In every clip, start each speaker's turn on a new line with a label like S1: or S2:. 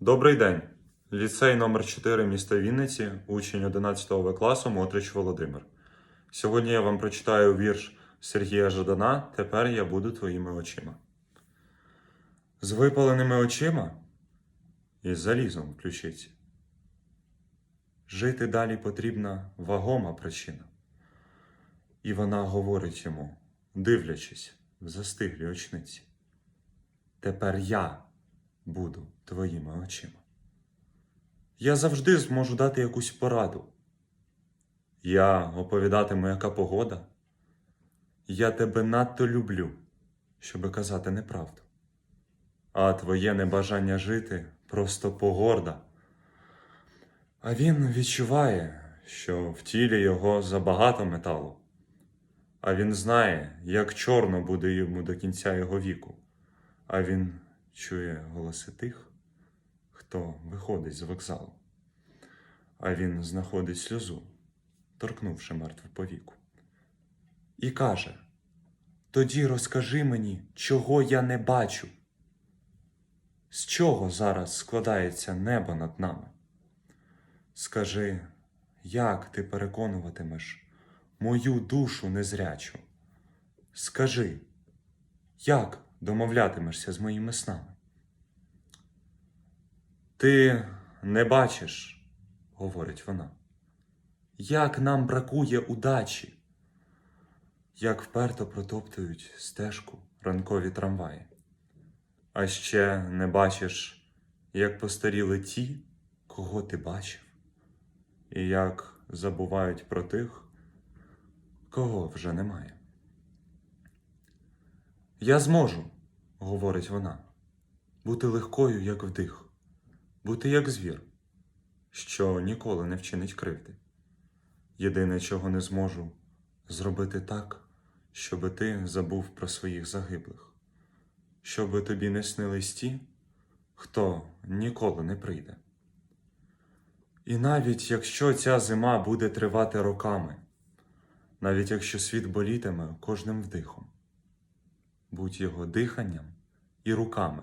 S1: Добрий день. Ліцей номер 4 міста Вінниці, учень 11 В класу Мотрич Володимир. Сьогодні я вам прочитаю вірш Сергія Жадана Тепер я буду твоїми очима. З випаленими очима і з залізом в ключиці. Жити далі потрібна вагома причина. І вона говорить йому, дивлячись в застиглі очниці. Тепер я буду твоїми очима. Я завжди зможу дати якусь пораду. Я оповідатиму, яка погода. Я тебе надто люблю, щоби казати неправду. А твоє небажання жити просто погорда. А він відчуває, що в тілі його забагато металу. А він знає, як чорно буде йому до кінця його віку. А він чує голоси тих, хто виходить з вокзалу. А він знаходить сльозу, торкнувши мертву повіку. І каже: Тоді розкажи мені, чого я не бачу. З чого зараз складається небо над нами? Скажи, як ти переконуватимеш мою душу незрячу? Скажи, як домовлятимешся з моїми снами? Ти не бачиш, говорить вона, як нам бракує удачі, як вперто протоптують стежку ранкові трамваї. А ще не бачиш, як постаріли ті, кого ти бачив, і як забувають про тих, кого вже немає. Я зможу, говорить вона, бути легкою, як вдих, бути як звір, що ніколи не вчинить кривди. Єдине, чого не зможу, зробити так, щоби ти забув про своїх загиблих, щоби тобі не снились ті, хто ніколи не прийде. І навіть якщо ця зима буде тривати роками, навіть якщо світ болітиме кожним вдихом, будь його диханням і руками,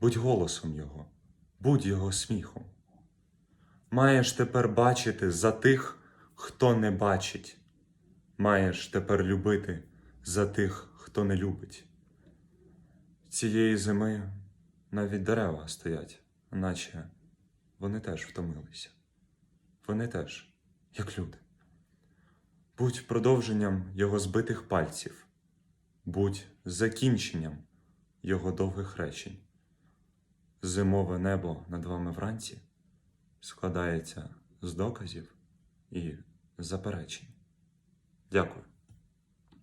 S1: будь голосом його, будь його сміхом. Маєш тепер бачити за тих, хто не бачить, маєш тепер любити за тих, хто не любить. Цієї зими навіть дерева стоять, наче вони теж втомилися. Вони теж, як люди. Будь продовженням його збитих пальців, будь закінченням його довгих речень. Зимове небо над вами вранці складається з доказів і заперечень. Дякую.